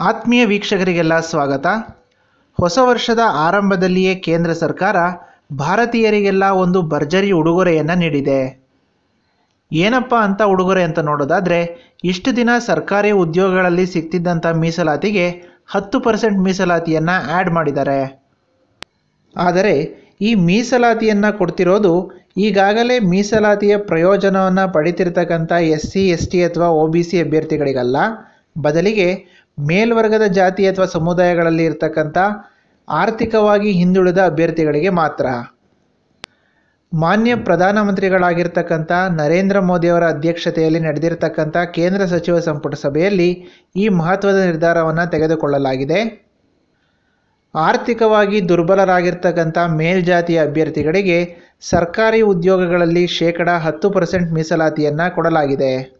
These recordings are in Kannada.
ಆತ್ಮೀಯ ವೀಕ್ಷಕರಿಗೆಲ್ಲ ಸ್ವಾಗತ. ಹೊಸ ವರ್ಷದ ಆರಂಭದಲ್ಲಿಯೇ ಕೇಂದ್ರ ಸರ್ಕಾರ ಭಾರತೀಯರಿಗೆಲ್ಲ ಒಂದು ಭರ್ಜರಿ ಉಡುಗೊರೆಯನ್ನು ನೀಡಿದೆ. ಏನಪ್ಪ ಅಂತ ಉಡುಗೊರೆ ಅಂತ ನೋಡೋದಾದರೆ, ಇಷ್ಟು ದಿನ ಸರ್ಕಾರಿ ಉದ್ಯೋಗಗಳಲ್ಲಿ ಸಿಗ್ತಿದ್ದಂಥ ಮೀಸಲಾತಿಗೆ ಹತ್ತು ಪರ್ಸೆಂಟ್ ಮೀಸಲಾತಿಯನ್ನು ಆ್ಯಡ್ ಮಾಡಿದ್ದಾರೆ. ಆದರೆ, ಈ ಮೀಸಲಾತಿಯನ್ನು ಕೊಡ್ತಿರೋದು ಈಗಾಗಲೇ ಮೀಸಲಾತಿಯ ಪ್ರಯೋಜನವನ್ನು ಪಡಿತಿರ್ತಕ್ಕಂಥ ಎಸ್ ಸಿ ಎಸ್ ಟಿ ಅಥವಾ ಒ ಬಿ ಸಿ ಅಭ್ಯರ್ಥಿಗಳಿಗಲ್ಲ. ಬದಲಿಗೆ ಮೇಲ್ವರ್ಗದ ಜಾತಿ ಅಥವಾ ಸಮುದಾಯಗಳಲ್ಲಿ ಇರ್ತಕ್ಕಂಥ ಆರ್ಥಿಕವಾಗಿ ಹಿಂದುಳಿದ ಅಭ್ಯರ್ಥಿಗಳಿಗೆ ಮಾತ್ರ. ಮಾನ್ಯ ಪ್ರಧಾನಮಂತ್ರಿಗಳಾಗಿರ್ತಕ್ಕಂಥ ನರೇಂದ್ರ ಮೋದಿಯವರ ಅಧ್ಯಕ್ಷತೆಯಲ್ಲಿ ನಡೆದಿರತಕ್ಕಂಥ ಕೇಂದ್ರ ಸಚಿವ ಸಂಪುಟ ಸಭೆಯಲ್ಲಿ ಈ ಮಹತ್ವದ ನಿರ್ಧಾರವನ್ನು ತೆಗೆದುಕೊಳ್ಳಲಾಗಿದೆ. ಆರ್ಥಿಕವಾಗಿ ದುರ್ಬಲರಾಗಿರ್ತಕ್ಕಂಥ ಮೇಲ್ಜಾತಿಯ ಅಭ್ಯರ್ಥಿಗಳಿಗೆ ಸರ್ಕಾರಿ ಉದ್ಯೋಗಗಳಲ್ಲಿ ಶೇಕಡ ಹತ್ತು ಪರ್ಸೆಂಟ್ ಮೀಸಲಾತಿಯನ್ನು ಕೊಡಲಾಗಿದೆ.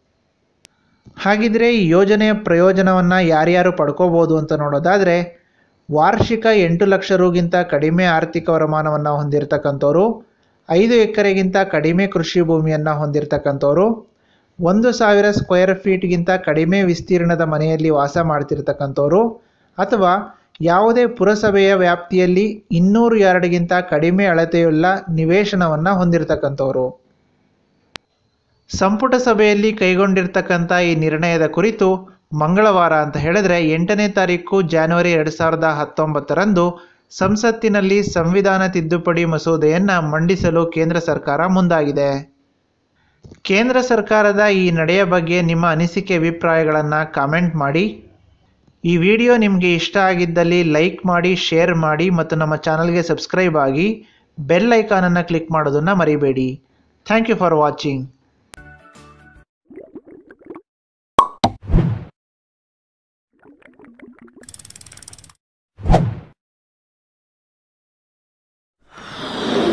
ಹಾಗಿದ್ರೆ ಈ ಯೋಜನೆಯ ಪ್ರಯೋಜನವನ್ನು ಯಾರ್ಯಾರು ಪಡ್ಕೋಬೋದು ಅಂತ ನೋಡೋದಾದರೆ, ವಾರ್ಷಿಕ ಎಂಟು ಲಕ್ಷ ರೂಗಿಂತ ಕಡಿಮೆ ಆರ್ಥಿಕ ವರಮಾನವನ್ನು ಹೊಂದಿರತಕ್ಕಂಥವ್ರು, ಐದು ಎಕರೆಗಿಂತ ಕಡಿಮೆ ಕೃಷಿ ಭೂಮಿಯನ್ನು ಹೊಂದಿರತಕ್ಕಂಥವ್ರು, ಒಂದು ಸಾವಿರ ಸ್ಕ್ವೇರ್ ಫೀಟ್ಗಿಂತ ಕಡಿಮೆ ವಿಸ್ತೀರ್ಣದ ಮನೆಯಲ್ಲಿ ವಾಸ ಮಾಡ್ತಿರ್ತಕ್ಕಂಥವ್ರು, ಅಥವಾ ಯಾವುದೇ ಪುರಸಭೆಯ ವ್ಯಾಪ್ತಿಯಲ್ಲಿ ಇನ್ನೂರು ಯಾರ್ಡ್ಗಿಂತ ಕಡಿಮೆ ಅಳತೆಯುಳ್ಳ ನಿವೇಶನವನ್ನು ಹೊಂದಿರತಕ್ಕಂಥವ್ರು. ಸಂಪುಟ ಸಭೆಯಲ್ಲಿ ಕೈಗೊಂಡಿರ್ತಕ್ಕಂಥ ಈ ನಿರ್ಣಯದ ಕುರಿತು ಮಂಗಳವಾರ ಅಂತ ಹೇಳಿದ್ರೆ ಎಂಟನೇ ತಾರೀಕು ಜಾನ್ವರಿ ಎರಡು ಸಾವಿರದ ಹತ್ತೊಂಬತ್ತರಂದು ಸಂಸತ್ತಿನಲ್ಲಿ ಸಂವಿಧಾನ ತಿದ್ದುಪಡಿ ಮಸೂದೆಯನ್ನು ಮಂಡಿಸಲು ಕೇಂದ್ರ ಸರ್ಕಾರ ಮುಂದಾಗಿದೆ. ಕೇಂದ್ರ ಸರ್ಕಾರದ ಈ ನಡೆಯ ಬಗ್ಗೆ ನಿಮ್ಮ ಅನಿಸಿಕೆ ಅಭಿಪ್ರಾಯಗಳನ್ನು ಕಾಮೆಂಟ್ ಮಾಡಿ. ಈ ವಿಡಿಯೋ ನಿಮಗೆ ಇಷ್ಟ ಆಗಿದ್ದಲ್ಲಿ ಲೈಕ್ ಮಾಡಿ, ಶೇರ್ ಮಾಡಿ ಮತ್ತು ನಮ್ಮ ಚಾನಲ್ಗೆ ಸಬ್ಸ್ಕ್ರೈಬ್ ಆಗಿ ಬೆಲ್ ಐಕಾನನ್ನು ಕ್ಲಿಕ್ ಮಾಡೋದನ್ನು ಮರಿಬೇಡಿ. Thank you for watching.